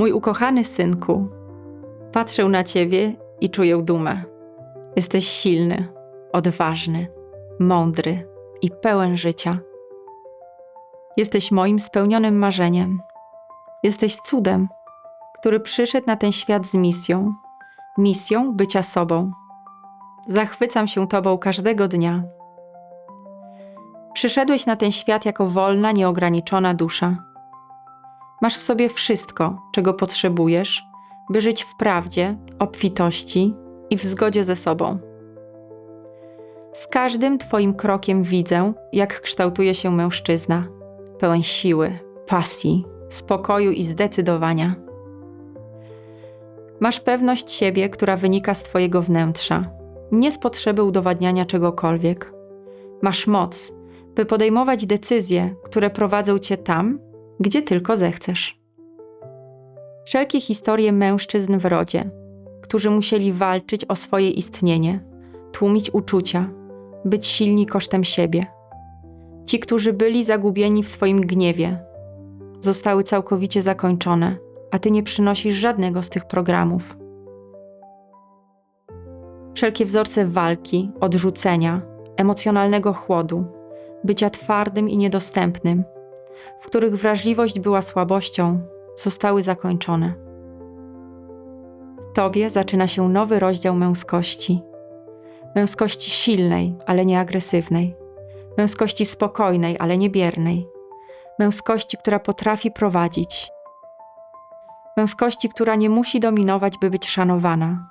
Mój ukochany synku, patrzę na ciebie i czuję dumę. Jesteś silny, odważny, mądry i pełen życia. Jesteś moim spełnionym marzeniem. Jesteś cudem, który przyszedł na ten świat z misją misją bycia sobą. Zachwycam się Tobą każdego dnia. Przyszedłeś na ten świat jako wolna, nieograniczona dusza. Masz w sobie wszystko, czego potrzebujesz, by żyć w prawdzie, obfitości i w zgodzie ze sobą. Z każdym Twoim krokiem widzę, jak kształtuje się mężczyzna, pełen siły, pasji, spokoju i zdecydowania. Masz pewność siebie, która wynika z Twojego wnętrza, nie z potrzeby udowadniania czegokolwiek. Masz moc, by podejmować decyzje, które prowadzą Cię tam, gdzie tylko zechcesz. Wszelkie historie mężczyzn w rodzie, którzy musieli walczyć o swoje istnienie, tłumić uczucia, być silni kosztem siebie. Ci, którzy byli zagubieni w swoim gniewie, zostały całkowicie zakończone – a ty nie przynosisz żadnego z tych programów. Wszelkie wzorce walki, odrzucenia, emocjonalnego chłodu, bycia twardym i niedostępnym, w których wrażliwość była słabością, zostały zakończone. W tobie zaczyna się nowy rozdział męskości. Męskości silnej, ale nie agresywnej. Męskości spokojnej, ale nie biernej. Męskości, która potrafi prowadzić, męskości, która nie musi dominować, by być szanowana,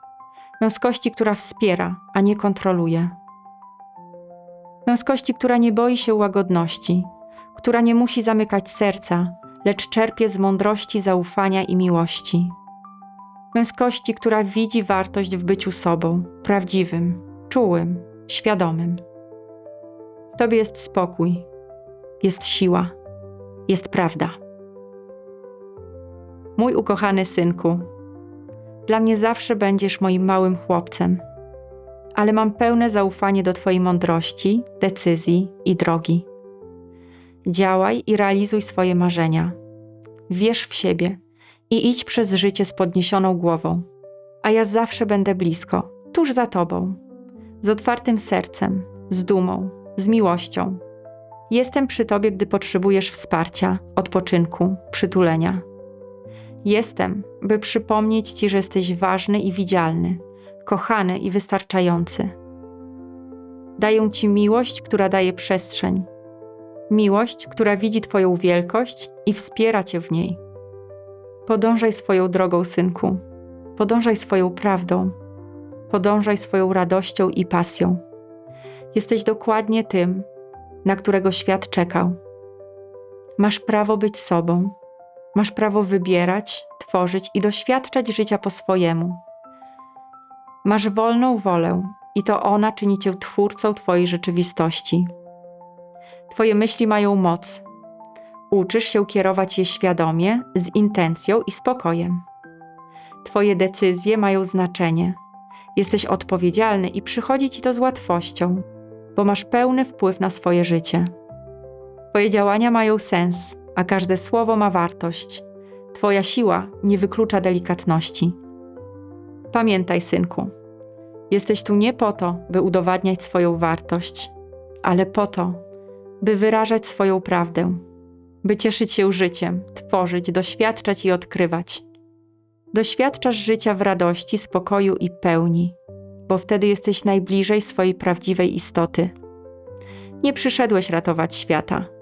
męskości, która wspiera, a nie kontroluje, męskości, która nie boi się łagodności, która nie musi zamykać serca, lecz czerpie z mądrości, zaufania i miłości. Męskości, która widzi wartość w byciu sobą, prawdziwym, czułym, świadomym. W tobie jest spokój, jest siła, jest prawda. Mój ukochany synku, dla mnie zawsze będziesz moim małym chłopcem, ale mam pełne zaufanie do Twojej mądrości, decyzji i drogi. Działaj i realizuj swoje marzenia. Wierz w siebie i idź przez życie z podniesioną głową, a ja zawsze będę blisko, tuż za Tobą, z otwartym sercem, z dumą, z miłością. Jestem przy Tobie, gdy potrzebujesz wsparcia, odpoczynku, przytulenia Jestem, by przypomnieć Ci, że jesteś ważny i widzialny, kochany i wystarczający. Daję Ci miłość, która daje przestrzeń. Miłość, która widzi Twoją wielkość i wspiera Cię w niej. Podążaj swoją drogą, synku. Podążaj swoją prawdą. Podążaj swoją radością i pasją. Jesteś dokładnie tym, na którego świat czekał. Masz prawo być sobą Masz prawo wybierać, tworzyć i doświadczać życia po swojemu. Masz wolną wolę i to ona czyni cię twórcą Twojej rzeczywistości. Twoje myśli mają moc. Uczysz się kierować je świadomie, z intencją i spokojem. Twoje decyzje mają znaczenie. Jesteś odpowiedzialny i przychodzi ci to z łatwością, bo masz pełny wpływ na swoje życie. Twoje działania mają sens a każde słowo ma wartość. Twoja siła nie wyklucza delikatności. Pamiętaj, synku, jesteś tu nie po to, by udowadniać swoją wartość, ale po to, by wyrażać swoją prawdę, by cieszyć się życiem, tworzyć, doświadczać i odkrywać. Doświadczasz życia w radości, spokoju i pełni, bo wtedy jesteś najbliżej swojej prawdziwej istoty. Nie przyszedłeś ratować świata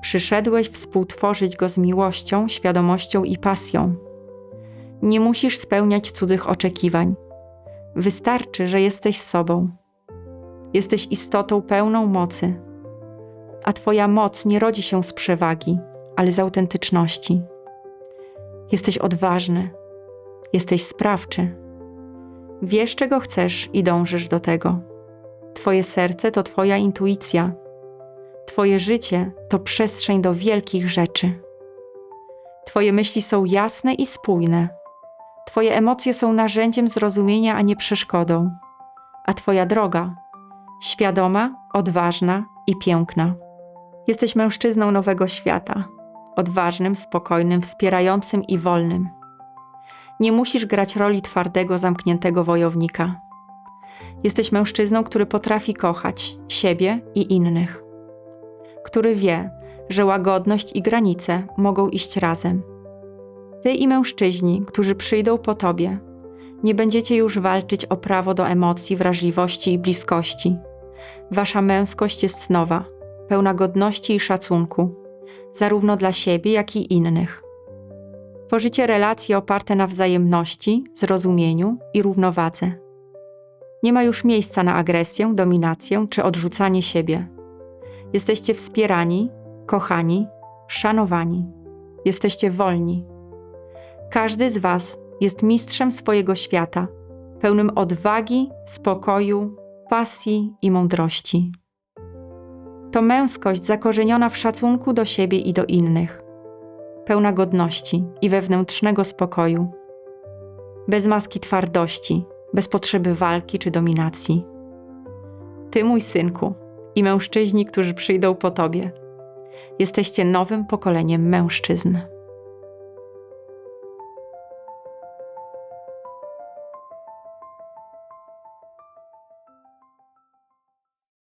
Przyszedłeś współtworzyć go z miłością, świadomością i pasją. Nie musisz spełniać cudzych oczekiwań. Wystarczy, że jesteś sobą. Jesteś istotą pełną mocy, a Twoja moc nie rodzi się z przewagi, ale z autentyczności. Jesteś odważny, jesteś sprawczy. Wiesz, czego chcesz i dążysz do tego. Twoje serce to Twoja intuicja Twoje życie to przestrzeń do wielkich rzeczy. Twoje myśli są jasne i spójne. Twoje emocje są narzędziem zrozumienia, a nie przeszkodą. A Twoja droga świadoma, odważna i piękna. Jesteś mężczyzną nowego świata, odważnym, spokojnym, wspierającym i wolnym. Nie musisz grać roli twardego, zamkniętego wojownika. Jesteś mężczyzną, który potrafi kochać siebie i innych, który wie, że łagodność i granice mogą iść razem. Ty i mężczyźni, którzy przyjdą po tobie, nie będziecie już walczyć o prawo do emocji, wrażliwości i bliskości. Wasza męskość jest nowa, pełna godności i szacunku, zarówno dla siebie, jak i innych. Tworzycie relacje oparte na wzajemności, zrozumieniu i równowadze. Nie ma już miejsca na agresję, dominację czy odrzucanie siebie. Jesteście wspierani, kochani, szanowani. Jesteście wolni. Każdy z Was jest mistrzem swojego świata, pełnym odwagi, spokoju, pasji i mądrości. To męskość zakorzeniona w szacunku do siebie i do innych, pełna godności i wewnętrznego spokoju, bez maski twardości, bez potrzeby walki czy dominacji. Ty, mój synku, i mężczyźni, którzy przyjdą po tobie, jesteście nowym pokoleniem mężczyzn.